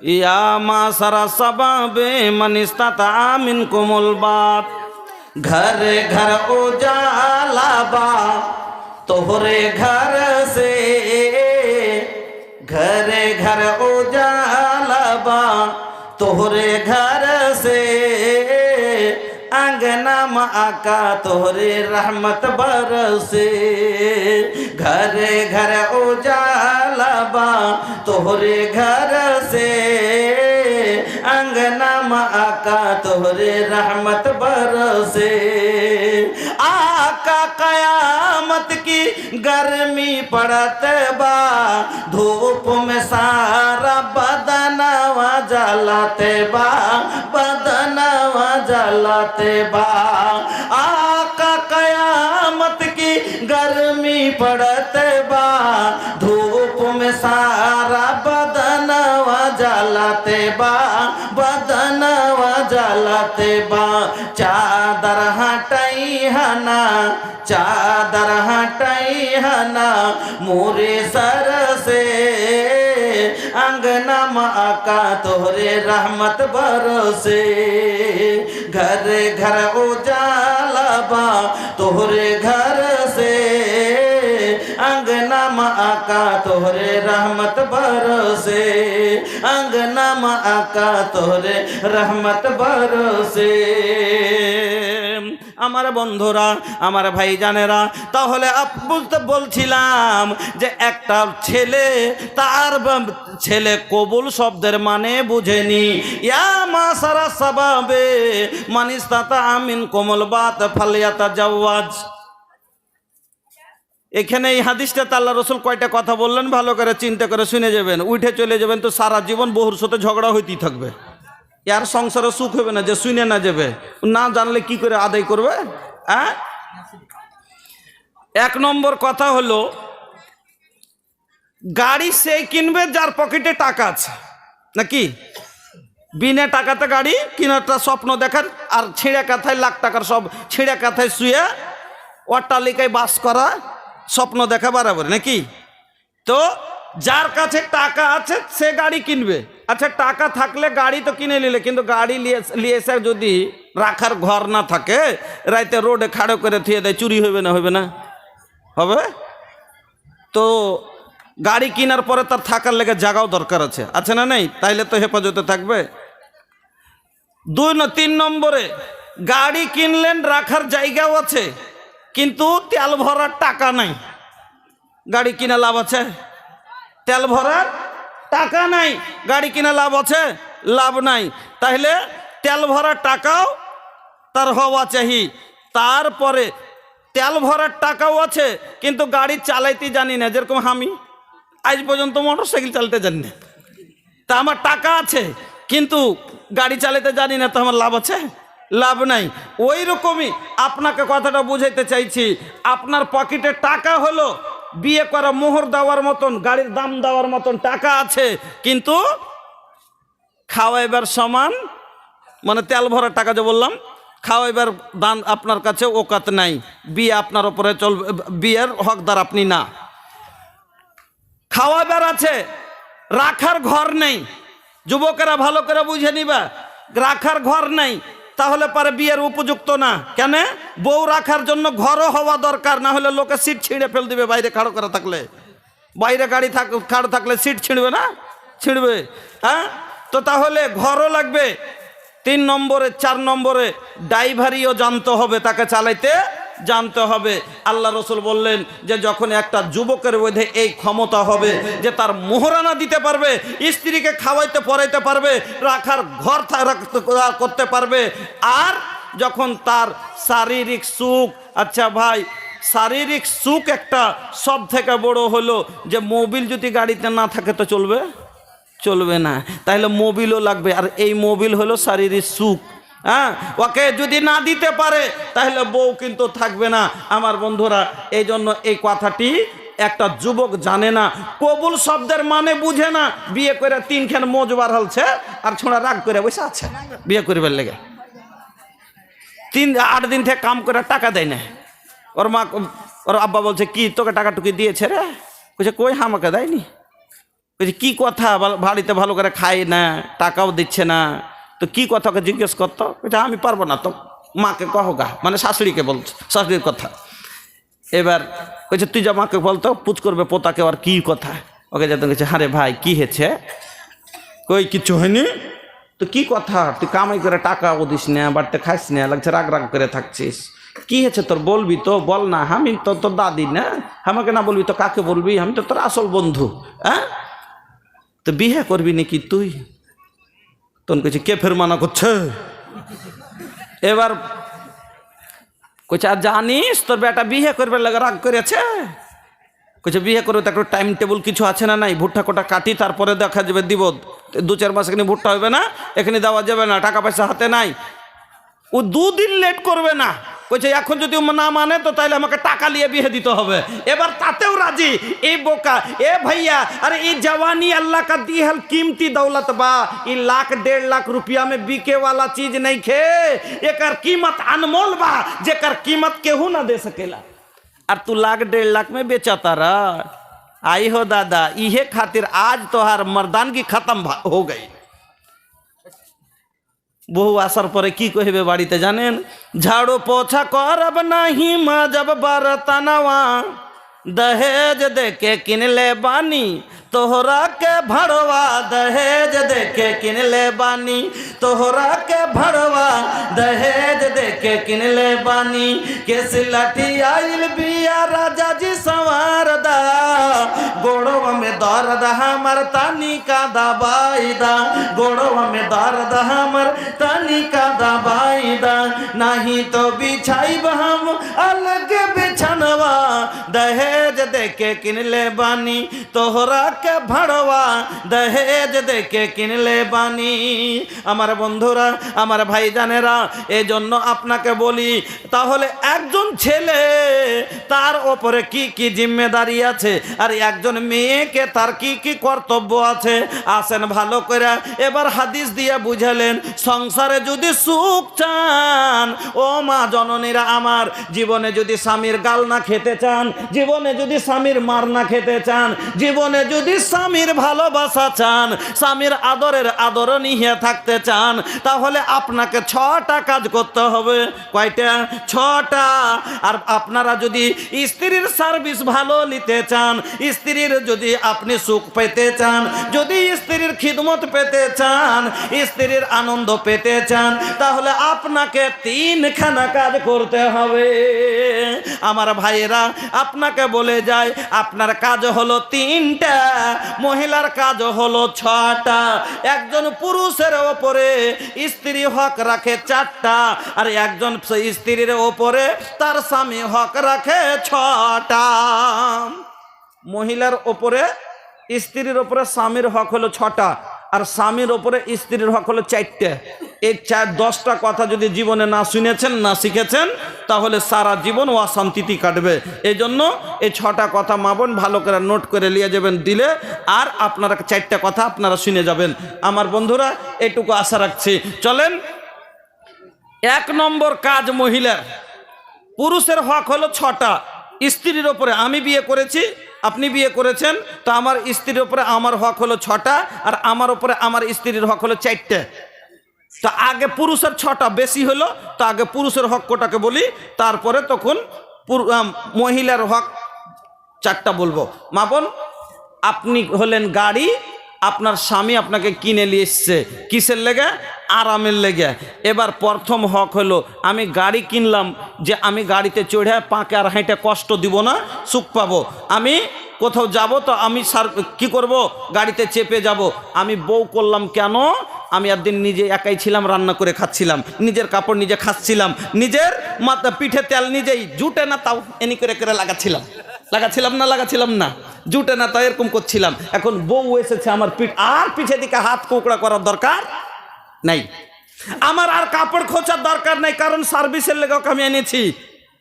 ইয়া মা সারা সবাবে মনিস্তাতা মিন কুমুল বাত ঘরে ঘর উজালা বা তোহরে ঘর সে ঘরে ঘর উজালা বা তোহরে ঘর সে अंगना में आका तोहरे रहमत बरसे घरे घर उजाला बा तोहरे घर से अंगना आका तोहरे रहमत बरसे आका कयामत की गर्मी पड़त बा धूप में सारा बदनवा जलाते बा बदनवा जलाते बा आका कयामत की गर्मी पड़त सारा बदनवा जलाते बा बदनवा जलाते बा। चादर हटई हना, चादर हटई हना, मोरे सर से अंगना माका तोहरे रहमत बरसे घर घर उजाला बा, तोहरे घर अंगना माका तोहरे रहमत बरसे अंगना माका तोहरे रहमत बरसे আমার বন্ধুরা আমার ভাই জানেরা তাহলে আপ- বুঝতে বলছিলাম যে একটা ছেলে তার বা- ছেলে কবুল শব্দের মানে বুঝেনি ইয়া মা সারা সাবাবে মানিস তাতা আমিন কোমল বাত ফালিয়াতা জাওয়াজ এখানে এই হাদিসটাতে আল্লাহ রসুল কয়টা কথা বললেন? ভালো করে চিন্তা করে শুনে যাবেন। উঠে চলে যাবেন তো সারা জীবন বহুর সাথে ঝগড়া হইতেই থাকবে। আর সংসারে সুখ হবে না যে শুনে না যাবে। না জানলে কি করে আদায় করবে? হ্যাঁ? এক নম্বর কথা হলো, গাড়ি সে কিনবে যার পকেটে টাকা আছে। নাকি? বিনা টাকাতে গাড়ি কিনারটা স্বপ্ন দেখার আর ছিঁড়ে কাথায় লাখ টাকার সব ছিঁড়ে কাথায় শুয়ে অট্টালিকায় বাস করা স্বপ্ন দেখা বারাবার, নাকি? তো যার কাছে টাকা আছে, সে গাড়ি কিনবে। আচ্ছা টাকা থাকলে গাড়ি তো কিনে নিলে, কিন্তু গাড়ি নিয়ে এসে যদি রাখার ঘর না থাকে, রাইতে রোডে খাড়ো করে থুয়ে দেয়, চুরি হবে না হবে না? হবে? তো গাড়ি কেনার পরে তার থাকার লেগে জায়গাও দরকার আছে। আছে না নেই? তাইলে তো হেফাজতে থাকবে। দুই ন, তিন নম্বরে, গাড়ি কিনলেন, রাখার জায়গাও আছে। কিন্তু তেল ভরার টাকা নাই। গাড়ি কিনা লাভ আছে? তেল ভরার টাকা নাই। গাড়ি কিনা লাভ আছে? লাভ নাই। তাহলে তেল ভরার টাকাও তার হওয়া চাহি তারপরে তেল ভরার টাকাও আছে, কিন্তু গাড়ি চালাইতে জানি না। যেরকম আমি আজ পর্যন্ত মোটর সাইকেল চালাতে জানি না। তা আমার টাকা আছে, কিন্তু গাড়ি চালাতে জানি না, তো আমার লাভ আছে? লাভ নাই। ওই রকমই আপনাকে কথাটা বুঝাইতে চাইছি। আপনার পকেটে টাকা হলো, বিয়ে করা মোহর দেওয়ার মতন, গাড়ির দাম দেওয়ার মতন টাকা আছে, কিন্তু খাওয়াইবার সমান মানে তেল ভরার টাকা যে বললাম, খাওয়াইবার দান আপনার কাছে ওকাত নাই। বিয়ে আপনার ওপরে চলবে বিয়ের হকদার আপনি না। খাওয়াবার আছে, রাখার ঘর নেই। যুবকেরা ভালো করে বুঝে নিবা, রাখার ঘর নেই। তাহলে পারে বিয়ের উপযুক্ত না। কেন? বউ রাখার জন্য ঘরও হওয়া দরকার, না হলে লোকে সিট ছিঁড়ে ফেল দিবে বাইরে খাড়ো করা থাকলে। বাইরে গাড়ি থাক খাড়ো থাকলে সিট ছিঁড়বে না? ছিঁড়বে হ্যাঁ? তো তাহলে ঘরও লাগবে, তিন নম্বরে, চার নম্বরে ড্রাইভারিও জানতে হবে তাকে চালাইতে। জানতে হবে। আল্লাহ রসুল বললেন যে যখন একটা যুবকের মধ্যে এই ক্ষমতা হবে, যে তার মোহরানা দিতে পারবে, স্ত্রীকে খাওয়াইতে, পড়াইতে পারবে, রাখার ঘর করতে পারবে, আর যখন তার শারীরিক সুখ আচ্ছা ভাই, শারীরিক সুখ একটা সব থেকে বড় হলো যে মোবিল যদি গাড়িতে না থাকে তো চলবে? চলবে না। তাহলে মোবিলও লাগবে। আর এই মোবিল হলো শারীরিক সুখ। হ্যাঁ? ওকে যদি না দিতে পারে, তাহলে বউ কিন্তু থাকবে না। আমার বন্ধুরা এই জন্য এই কথাটি একটা যুবক জানে না। কবুল শব্দের মানে বুঝে না। বিয়ে করে তিনখান মজবার হলছে, আর ছোঁড়া রাগ করে বসে আছে। বিয়ে করিবার লেগে। তিন, আট দিন থেকে কাম করে টাকা দেয় না। ওর মা ওর আব্বা বলছে, কি তোকে টাকা টুকি দিয়েছে রে? বলছে, কই আমাকে দেয়নি? বলছি, কি কথা? বাড়িতে ভালো করে খায় না, টাকাও দিচ্ছে না। তো কি কথা ওকে জিজ্ঞেস করতো? আমি পারব না তো। মাকে কহো গা। মানে শাশুড়িকে বলছো, শাশুড়ির কথা। এবার বলছে, তুই যা মাকে বলতো পুচ করবে পোতাকে, আর কি কথা? ওকে যেতে গেছে হারে ভাই, কি হয়েছে? কই কিছু হয়নি? তো কি কথা? তুই কামাই করে টাকা ওদিস না, বাড়িতে খাইস না, লাগছে রাগ রাগ করে থাকছিস। কি হয়েছে তোর বলবি তো? বল না, আমি তো তোর দাদি না। আমাকে না বলবি তো কাকে বলবি? আমি তো তোর আসল বন্ধু হ্যাঁ তো বিয়ে করবি নাকি তুই? তখন কইছে, কে ফের মানা করছে? এবার কইছে, আর জানিস, তোর বেটা বিয়ে করবে লাগে রাগ করেছে? কইছে, বিয়ে করবে তার টাইম টেবিল কিছু আছে না নাই? ভুট্টা কোটা কাটি, তারপরে দেখা যাবে দিব। দু চার মাস এখানে ভুট্টা হবে না, এখানে দেওয়া যাবে না, টাকা পয়সা হাতে নাই। ও দুদিন লেট করবে না। কইছে এখন যদি ও না মানে তো তাহলে আমাকে টাকা নিয়ে বিয়ে দিতে হবে এবার তাতেও রাজি এই বোকা এ भैया अरे ये जवानी अल्लाह का दी हल कीमती दौलत बा ये लाख डेढ़ लाख रुपया में बिके वाला चीज नहीं खे एकर कीमत अनमोल बा जेकर कीमत केहू ना दे सकेला और तू लाख डेढ़ लाख में बेचता रह आई हो दादा इहे खातिर आज तोहार मर्दानगी खत्म भा- हो गई বহু আসার পরে কি কহিবে বাড়িতে জানেন? ঝাড়ু পোছা করব নাহি মাজব বরতনवा दहेज देके किनले बानी? तोहरा के भड़वा दहेज देके किनले बानी? तोहरा के भड़वा दहेज देके किनले बानी? केस लाठी आइल बिया राजा जी संवार दा गोड़वा में दर्द हमर तानी का दबाई दा गोड़वा में दर्द हमर तानी का दबाई दा नहीं तो बिछाइब हम अलग बिछनवा, दहेज দেখে কিনলে বানি তোহরা কে ভাড়োয়া দহেজ দেখে কিনলে বানি আমার বন্ধুরা, আমার ভাই ভাইজানেরা, এজন্য আপনাকে বলি, তাহলে একজন ছেলে তার ওপরে কি কি জিম্মেদারি আছে? আর একজন মেয়েকে তার কি কি কর্তব্য আছে? আসেন ভালো করে এবার হাদিস দিয়ে বুঝালেন, সংসারে যদি সুখ চান, ও মা জননীরা আমার, জীবনে যদি স্বামীর গাল না খেতে চান, জীবনে যদি স্বামীর মার না খেতে চান, জীবনে যদি স্বামীর ভালোবাসা চান, স্বামীর আদরের আদরণীয় থাকতে চান, তাহলে আপনাকে ছটা কাজ করতে হবে। কয়টা? ছটা। আর আপনারা যদি স্ত্রীর সার্ভিস ভালো নিতে চান, স্ত্রীর যদি আপনি সুখ পেতে চান, যদি স্ত্রীর খিদমত পেতে চান, স্ত্রীর আনন্দ পেতে চান, তাহলে আপনাকে তিনখানা কাজ করতে হবে। আমার ভাইয়েরা, আপনাকে বলে যায় আপনার কাজ হলো তিনটা, মহিলার কাজ হলো ছটা। একজন পুরুষের ওপরে স্ত্রী হক রাখে চারটা, আর একজন স্ত্রীর ওপরে তার স্বামী হক রাখে ছটা। মহিলার ওপরে স্ত্রীর ওপরে স্বামীর হক হলো ছটা, আর স্বামীর ওপরে স্ত্রীর হক হলো চারটে। এই চার দশটা কথা যদি জীবনে না শুনেছেন, না শিখেছেন, তাহলে সারা জীবন ও অশান্তিতে কাটবে। এই জন্য এই ছটা কথা মাবন ভালো করে নোট করে নিয়ে যাবেন, দিলে আর আপনারা চারটা কথা আপনারা শুনে যাবেন। আমার বন্ধুরা, এটুকু আশা রাখছি। চলেন, এক নম্বর কাজ মহিলার। পুরুষের হক হলো ছটা। স্ত্রীর ওপরে আমি বিয়ে করেছি, আপনি বিয়ে করেছেন, তো আমার স্ত্রীর ওপরে আমার হক হলো ছটা, আর আমার ওপরে আমার স্ত্রীর হক হলো চারটে। তো আগে পুরুষের ছটা বেশি হলো, তো আগে পুরুষের হক কোটাকে বলি, তারপরে তখন মহিলার হক চারটা বলব। মাপন, আপনি হলেন গাড়ি, আপনার স্বামী আপনাকে কিনে নিয়ে এসছে। কিসের লেগে? আরামের লেগে। এবার প্রথম হক হলো, আমি গাড়ি কিনলাম যে আমি গাড়িতে চড়ে পাকে আর হাঁটে কষ্ট দিব না, সুখ পাবো। আমি কোথাও যাব তো আমি সার কী করব? গাড়িতে চেপে যাব। আমি বউ করলাম কেন? আমি একদিন নিজে একাই ছিলাম, রান্না করে খাচ্ছিলাম। নিজের কাপড় নিজে খাচ্ছিলাম। নিজের মাথা পিঠে তেল নিজেই জুটে না তাও এনি করে করে লাগাচ্ছিলাম। লাগাচ্ছিলাম না লাগাচ্ছিলাম না। জুটে না তাই এরকম করছিলাম। এখন বউ এসেছে আমার পিঠ আর পিঠে দিকে হাত কোঁকড়া করার দরকার নাই। আমার আর কাপড় খোঁচার দরকার নাই, কারণ সার্ভিসের লেগেও আমি এনেছি।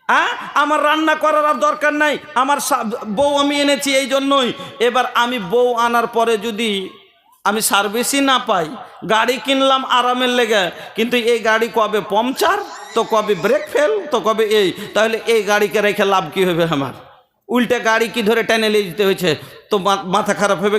হ্যাঁ আমার রান্না করার আর দরকার নাই। আমার বউ আমি এনেছি এই জন্যই। এবার আমি বউ আনার পরে যদি আমি সার্ভিসই না পাই, গাড়ি কিনলাম আরামের লেগে, কিন্তু এই গাড়ি কবে পমচার তো কবে ব্রেক ফেল তো কবে এই? তাহলে এই গাড়িকে রেখে লাভ কী হবে আমার? উল্টে গাড়ি কি ধরে টেনে নিয়ে যেতে হয়েছে? তো মাথা খারাপ হবে